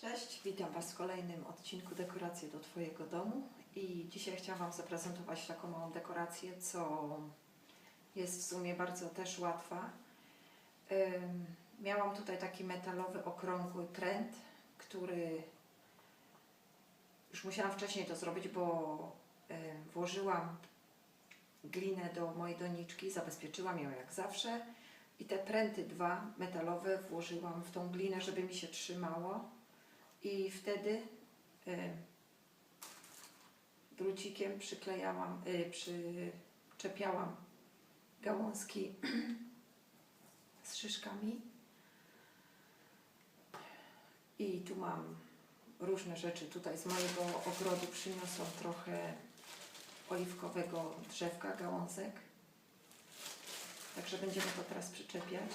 Cześć, witam Was w kolejnym odcinku Dekoracje do Twojego domu. I dzisiaj chciałam Wam zaprezentować taką małą dekorację, co jest w sumie bardzo też łatwa. Miałam tutaj taki metalowy, okrągły pręt, który już musiałam wcześniej to zrobić, bo włożyłam glinę do mojej doniczki, zabezpieczyłam ją jak zawsze. I te pręty dwa metalowe włożyłam w tą glinę, żeby mi się trzymało i wtedy y, drucikiem przyklejałam, y, przyczepiałam gałązki z szyszkami i tu mam różne rzeczy. Tutaj z mojego ogrodu przyniosłam trochę oliwkowego drzewka, gałązek. Także będziemy to teraz przyczepiać.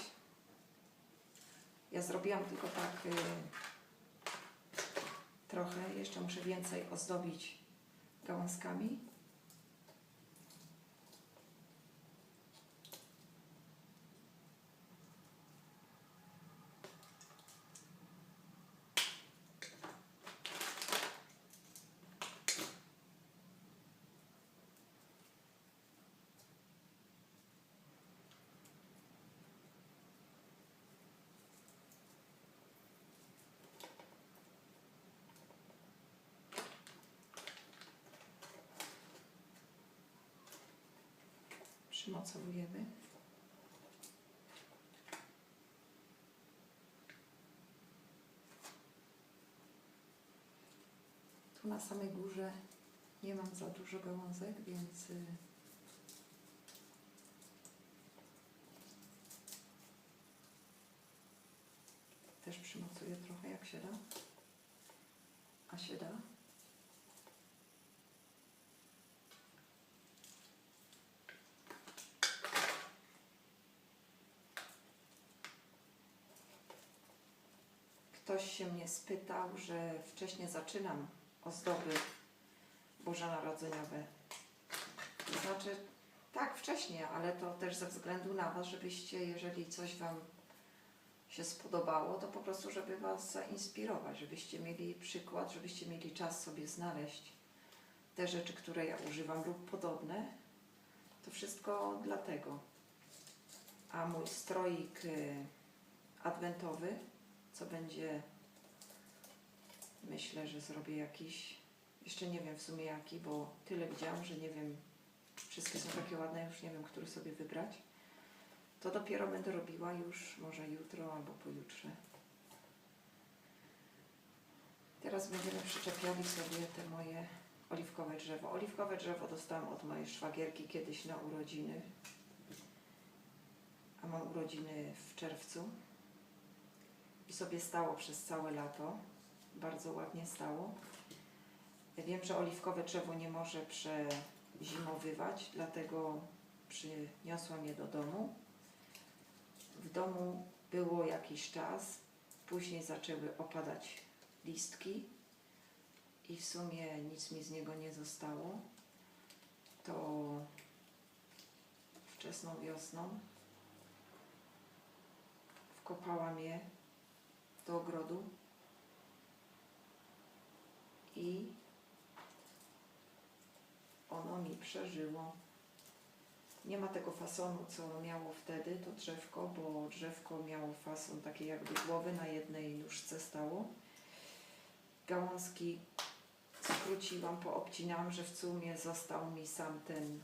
Ja zrobiłam tylko tak y, trochę, jeszcze muszę więcej ozdobić gałązkami. Przymocowujemy. Tu na samej górze nie mam za dużo gałązek, więc y, też przymocuję trochę jak się da. A się da. Ktoś się mnie spytał, że wcześniej zaczynam ozdoby bożonarodzeniowe. To znaczy, tak, wcześniej, ale to też ze względu na Was, żebyście, jeżeli coś Wam się spodobało, to po prostu, żeby Was zainspirować, żebyście mieli przykład, żebyście mieli czas sobie znaleźć te rzeczy, które ja używam lub podobne. To wszystko dlatego. A mój stroik y, adwentowy, co będzie, myślę, że zrobię jakiś, jeszcze nie wiem w sumie jaki, bo tyle widziałam, że nie wiem, wszystkie są takie ładne, już nie wiem, który sobie wybrać. To dopiero będę robiła już może jutro albo pojutrze. Teraz będziemy przyczepiali sobie te moje oliwkowe drzewo. Oliwkowe drzewo dostałam od mojej szwagierki kiedyś na urodziny. A mam urodziny w czerwcu. I sobie stało przez całe lato. Bardzo ładnie stało. Wiem, że oliwkowe drzewo nie może przezimowywać, dlatego przyniosłam je do domu. W domu było jakiś czas, później zaczęły opadać listki i w sumie nic mi z niego nie zostało. To wczesną wiosną wkopałam je do ogrodu i ono mi przeżyło. Nie ma tego fasonu, co miało wtedy to drzewko, bo drzewko miało fason taki jakby głowy na jednej nóżce stało. Gałązki skróciłam, poobcinałam, że w sumie został mi sam ten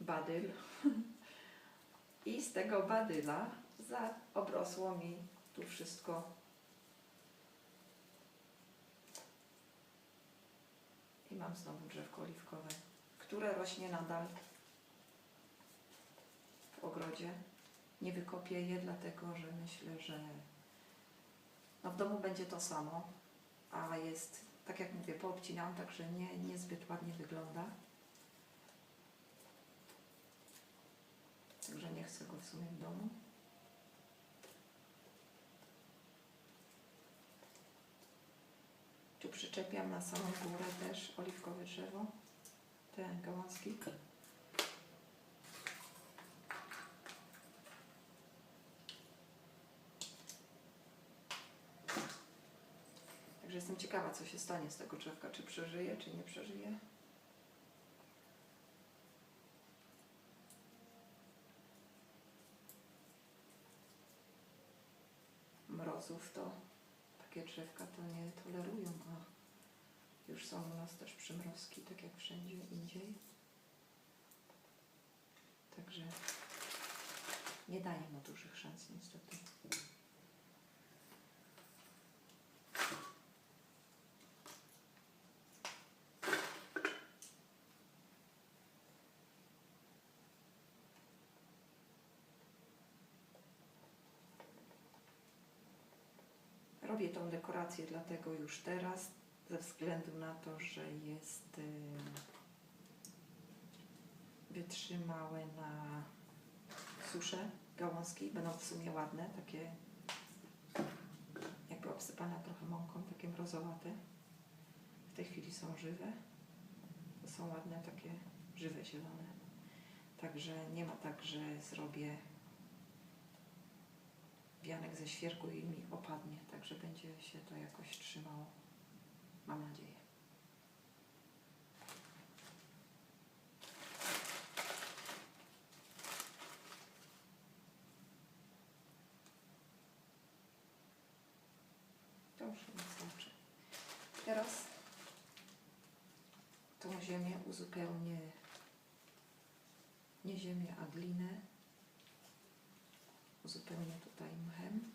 badyl. I z tego badyla za, obrosło mi tu wszystko. I mam znowu drzewko oliwkowe, które rośnie nadal w ogrodzie. Nie wykopię je, dlatego że myślę, że no w domu będzie to samo, a jest, tak jak mówię, poobcinałam, także nie, niezbyt ładnie wygląda. Także nie chcę go w sumie w domu. Tu przyczepiam na samą górę też oliwkowe drzewo, te gałązki. Jestem ciekawa, co się stanie z tego drzewka. Czy przeżyje, czy nie przeżyje. Mrozów to takie drzewka to nie tolerują, a już są u nas też przymrozki, tak jak wszędzie indziej. Także nie daje mu dużych szans niestety. Robię tą dekorację dlatego już teraz, ze względu na to, że jest y, wytrzymałe na suszę gałązki. Będą w sumie ładne, takie jakby obsypane trochę mąką, takie mrozowate. W tej chwili są żywe. To są ładne, takie żywe, zielone. Także nie ma tak, że zrobię wianek ze świerku i mi opadnie, także będzie się to jakoś trzymało. Mam nadzieję. To już znaczy. Teraz tą ziemię uzupełnię nie ziemię, a glinę. Uzupełnię tutaj mchem.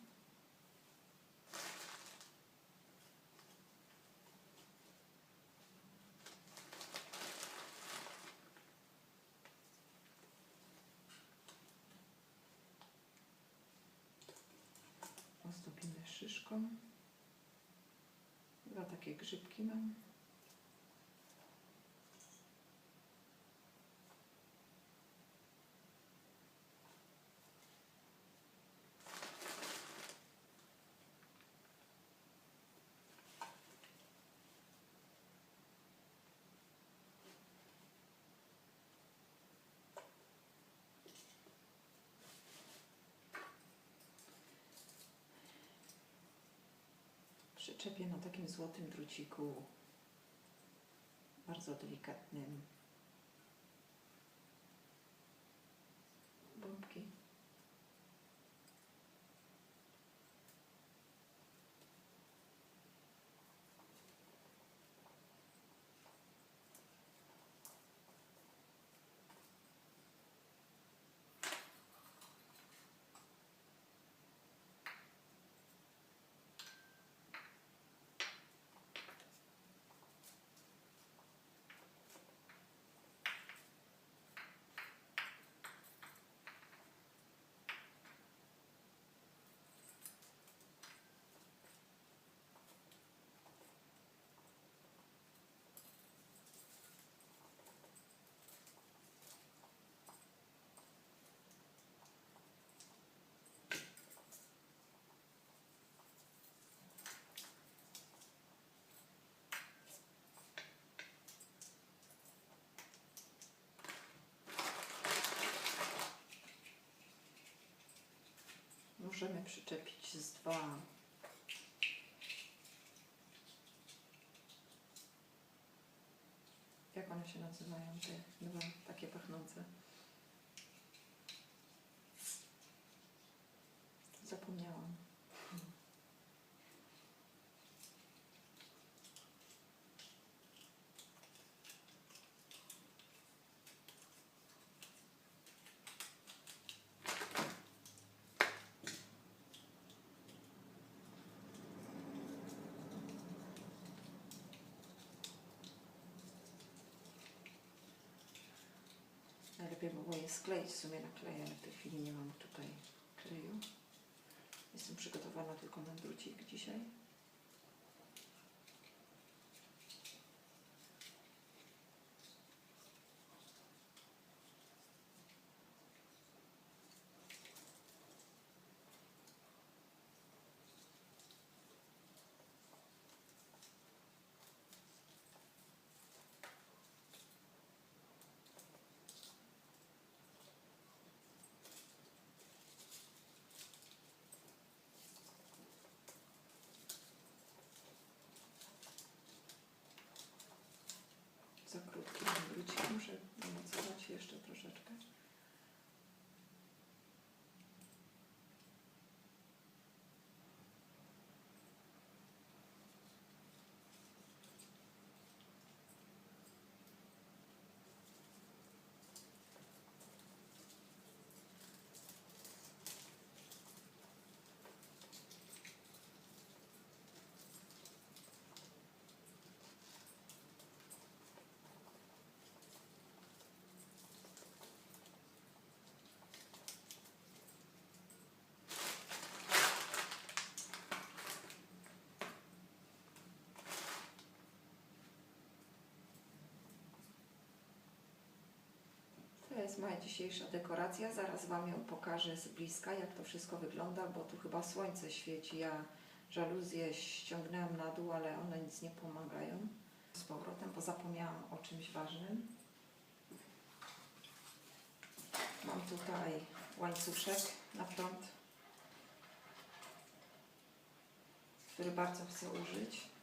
Ozdobimy szyszką. Dwa takie grzybki mam. Przyczepię na takim złotym druciku, bardzo delikatnym, Możemy przyczepić z dwa. Jak one się nazywają, te dwa takie pachnące? Zapomniałam. Najlepiej było je skleić, w sumie nakleję, ale w tej chwili nie mam tutaj kleju. Jestem przygotowana tylko na drucik dzisiaj. Jest moja dzisiejsza dekoracja. Zaraz Wam ją pokażę z bliska, jak to wszystko wygląda, bo tu chyba słońce świeci. Ja żaluzję ściągnęłam na dół, ale one nic nie pomagają. Z powrotem, bo zapomniałam o czymś ważnym. Mam tutaj łańcuszek na prąd, który bardzo chcę użyć.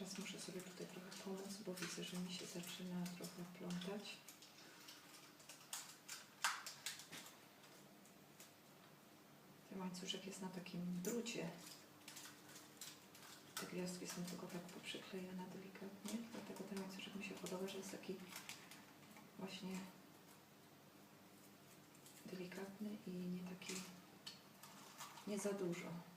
Teraz muszę sobie tutaj trochę pomóc, bo widzę, że mi się zaczyna trochę plątać. Ten łańcuszek jest na takim drucie. Te gwiazdki są tylko tak poprzyklejone delikatnie, dlatego ten łańcuszek mi się podoba, że jest taki właśnie delikatny i nie taki, nie za dużo.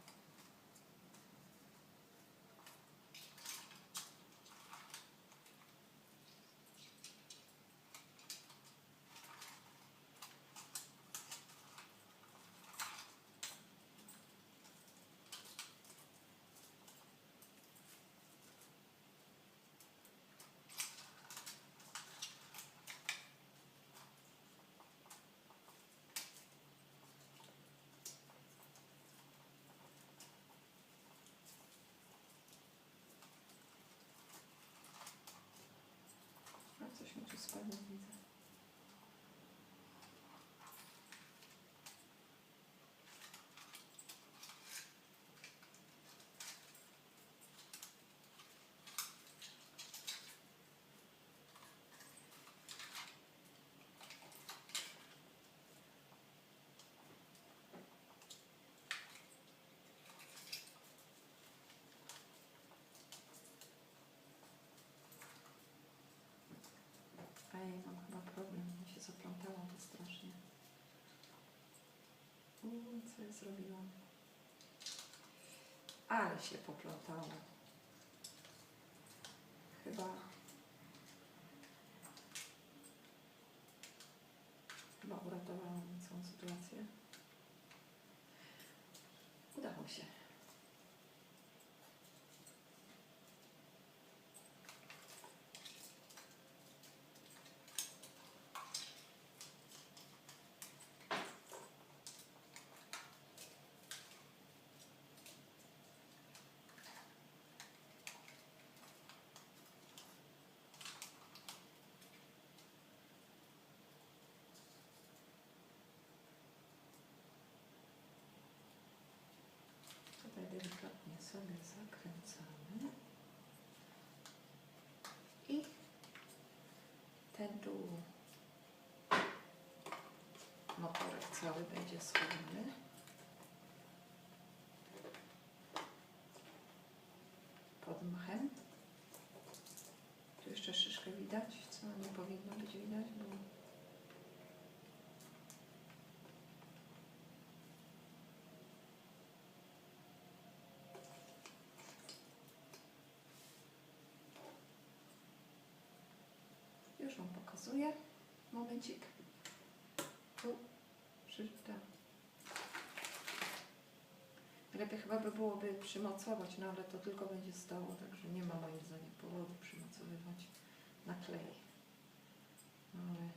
A coś mi tu spadło, widzę. Ej, mam chyba problem, mi się zaplątało to strasznie. Uuu, co ja zrobiłam? Ale się poplątało. Chyba... Chyba uratowałam całą sytuację. Udało się. Tutaj delikatnie sobie zakręcamy. I ten tu motorek cały będzie schowany. Pod mchem. Tu jeszcze szyszkę widać, co nie powinno być widać, bo Już Wam pokazuję. Momencik. Tu szyszka. Lepiej chyba by byłoby przymocować, no ale to tylko będzie stało, także nie ma moim zdaniem powodu przymocowywać na klej. No ale